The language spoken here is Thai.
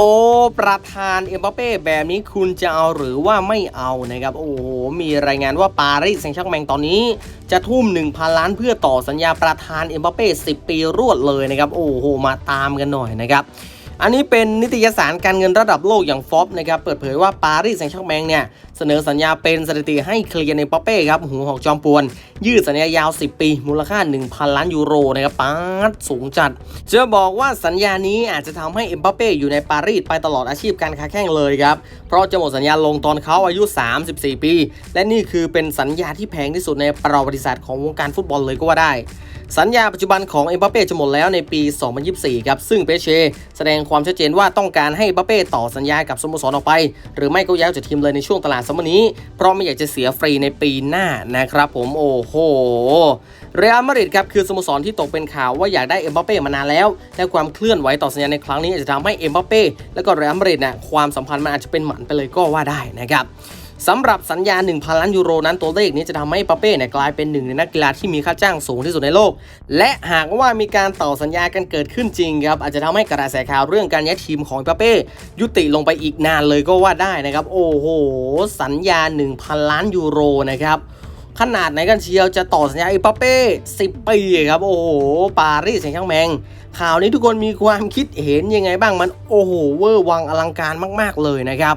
โอ้ประธานเอ็มบัปเป้แบบนี้คุณจะเอาหรือว่าไม่เอานะครับ โอ้โห มีรายงานว่าปารีสแซงต์แชร์กแมงตอนนี้ จะทุ่ม 1,000 ล้านเพื่อต่อสัญญาประธานเอ็มบัปเป้10 ปีรวดเลยนะครับ โอ้โห มาตามกันหน่อยนะครับ อันนี้เป็นนิตยสารการเงินระดับโลกอย่างฟอบนะครับ เปิดเผยว่าปารีสแซงต์แชร์กแมงเนี่ย เสนอสัญญาเป็นสถิติให้เคลียร์ในปอเป้ครับหูหอกจอมปวน ยืดสัญญายาว 10 ปี มูลค่า 1,000 ล้านยูโรนะครับปาดสูงจัด จะบอกว่าสัญญานี้อาจจะทำให้เอ็มบัปเป้อยู่ในปารีสไปตลอดอาชีพการค้าแข่งเลยครับ เพราะจะหมดสัญญาลงตอนเขาอายุ 34 ปี และนี่คือเป็นสัญญาที่แพงที่สุดในประวัติศาสตร์ของวงการฟุตบอลเลยก็ว่าได้สัญญาปัจจุบันของเอ็มบัปเป้จะหมดแล้วในปี 2024 ครับ ซึ่งเปเช่แสดงความชัดเจนว่าต้องการให้บัปเป้ต่อสัญญากับสโมสรออกไป หรือไม่ก็ย้ายจากทีมเลยในช่วงตลาดซัมเมอร์นี้ เพราะไม่อยากจะเสียฟรีในปีหน้านะครับผมโอ้โหเรอัลมาดริดครับคือสโมสรที่ตกเป็นข่าวว่าอยากได้เอ็มบัปเป้มานานแล้วและความเคลื่อนไหวต่อสัญญาในครั้งนี้อาจจะทำให้เอ็มบัปเป้และก็เรอัลมาดริดน่ะความสัมพันธ์มันอาจจะเป็นหมันไปเลยก็ว่าได้นะครับ สำหรับสัญญา 1,000 ล้านยูโรนั้นตัวเลขนี้จะทำให้ปาเป้เนี่ยกลายเป็นหนึ่งในนักกีฬาที่มีค่าจ้างสูงที่สุดในโลก และหากว่ามีการต่อสัญญากันเกิดขึ้นจริงครับอาจจะทำให้กระแสข่าวเรื่องการย้ายทีมของปาเป้ยุติลงไปอีกนานเลยก็ว่าได้นะครับ โอ้โห สัญญา 1,000 ล้านยูโรนะครับขนาดไหนกันเชียวจะต่อสัญญาเอปาเป้10 ปีครับ โอ้โห ปารีสแซงต์แชร์กแมง ข่าวนี้ทุกคนมีความคิดเห็นยังไงบ้างมันโอ้โห เวอร์วังอลังการมาก ๆ เลยนะครับ